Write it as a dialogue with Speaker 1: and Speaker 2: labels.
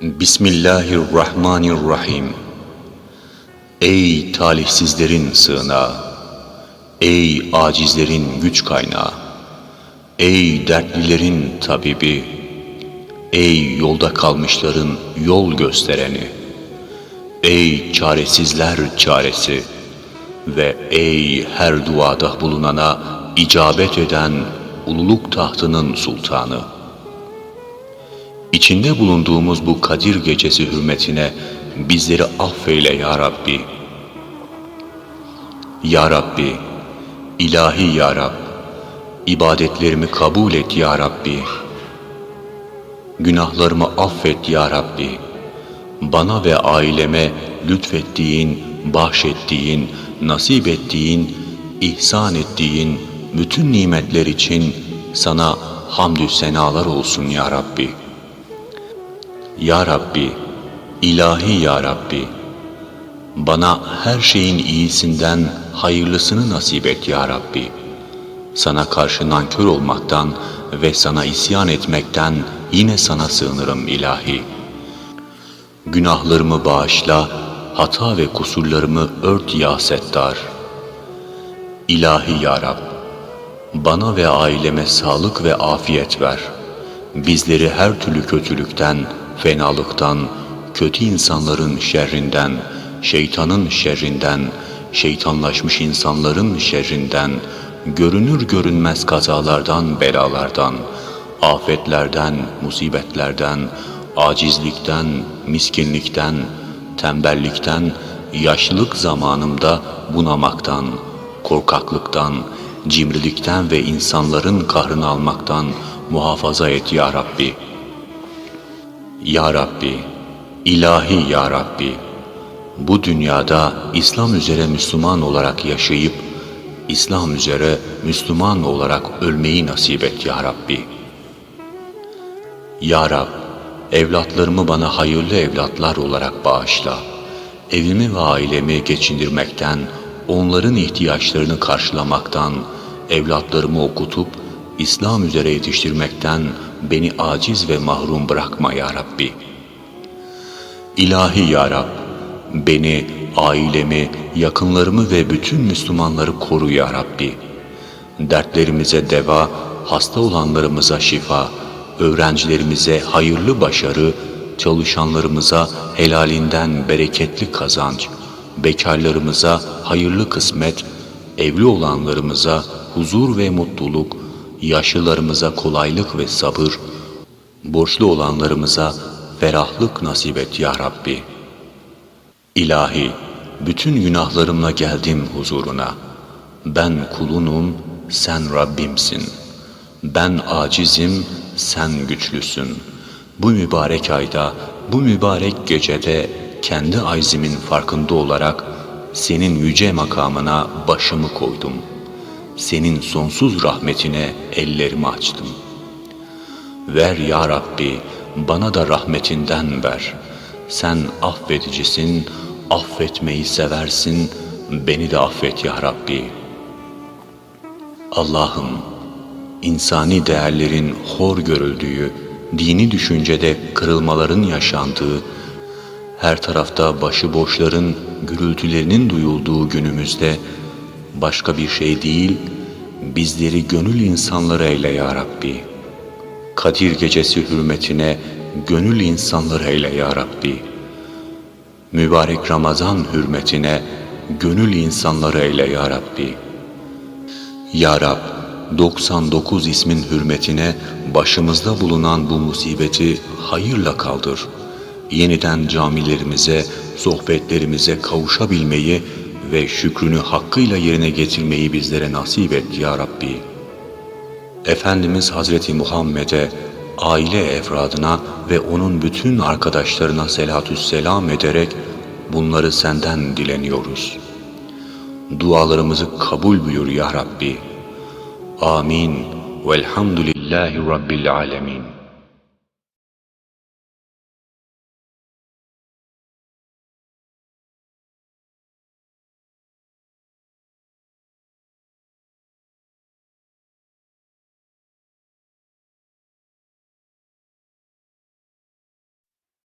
Speaker 1: Bismillahirrahmanirrahim. Ey talihsizlerin sığınağı, ey acizlerin güç kaynağı, ey dertlilerin tabibi, ey yolda kalmışların yol göstereni, ey çaresizler çaresi ve ey her duada bulunana icabet eden ululuk tahtının sultanı. İçinde bulunduğumuz bu Kadir gecesi hürmetine bizleri affeyle ya Rabbi. Ya Rabbi, ilahi ya Rab, ibadetlerimi kabul et ya Rabbi. Günahlarımı affet ya Rabbi. Bana ve aileme lütfettiğin, bahşettiğin, nasip ettiğin, ihsan ettiğin bütün nimetler için sana hamdü senalar olsun ya Rabbi.'' Ya Rabbi, ilahi Ya Rabbi, bana her şeyin iyisinden hayırlısını nasip et Ya Rabbi. Sana karşı nankör olmaktan ve sana isyan etmekten yine sana sığınırım ilahi. Günahlarımı bağışla, hata ve kusurlarımı ört ya Settar. İlahi Ya Rab, bana ve aileme sağlık ve afiyet ver. Bizleri her türlü kötülükten, fenalıktan, kötü insanların şerrinden, şeytanın şerrinden, şeytanlaşmış insanların şerrinden, görünür görünmez kazalardan, belalardan, afetlerden, musibetlerden, acizlikten, miskinlikten, tembellikten, yaşlılık zamanımda bunamaktan, korkaklıktan, cimrilikten ve insanların kahrını almaktan muhafaza et ya Rabbi.'' Ya Rabbi, ilahi Ya Rabbi, bu dünyada İslam üzere Müslüman olarak yaşayıp, İslam üzere Müslüman olarak ölmeyi nasip et Ya Rabbi. Ya Rab, evlatlarımı bana hayırlı evlatlar olarak bağışla. Evimi ve ailemi geçindirmekten, onların ihtiyaçlarını karşılamaktan, evlatlarımı okutup, İslam üzere yetiştirmekten, beni aciz ve mahrum bırakma ya Rabbi. İlahi ya Rab, beni, ailemi, yakınlarımı ve bütün Müslümanları koru ya Rabbi. Dertlerimize deva, hasta olanlarımıza şifa, öğrencilerimize hayırlı başarı, çalışanlarımıza helalinden bereketli kazanç, bekarlarımıza hayırlı kısmet, evli olanlarımıza huzur ve mutluluk, yaşlılarımıza kolaylık ve sabır, borçlu olanlarımıza ferahlık nasip et ya Rabbi. İlahi, bütün günahlarımla geldim huzuruna. Ben kulunum, sen Rabbimsin. Ben acizim, sen güçlüsün. Bu mübarek ayda, bu mübarek gecede kendi ayzimin farkında olarak senin yüce makamına başımı koydum.'' Senin sonsuz rahmetine ellerimi açtım. Ver ya Rabbi, bana da rahmetinden ver. Sen affedicisin, affetmeyi seversin, beni de affet ya Rabbi. Allah'ım, insani değerlerin hor görüldüğü, dini düşüncede kırılmaların yaşandığı, her tarafta başıboşların gürültülerinin duyulduğu günümüzde, başka bir şey değil, bizleri gönül insanları eyle ya Rabbi. Kadir gecesi hürmetine gönül insanları eyle ya Rabbi. Mübarek Ramazan hürmetine gönül insanları eyle ya Rabbi. Ya Rab, 99 ismin hürmetine başımızda bulunan bu musibeti hayırla kaldır. Yeniden camilerimize, sohbetlerimize kavuşabilmeyi ve şükrünü hakkıyla yerine getirmeyi bizlere nasip et ya Rabbi. Efendimiz Hazreti Muhammed'e, aile efradına ve onun bütün arkadaşlarına selatü selam ederek bunları senden dileniyoruz. Dualarımızı kabul buyur ya Rabbi. Amin. Velhamdülillahi Rabbil Alemin.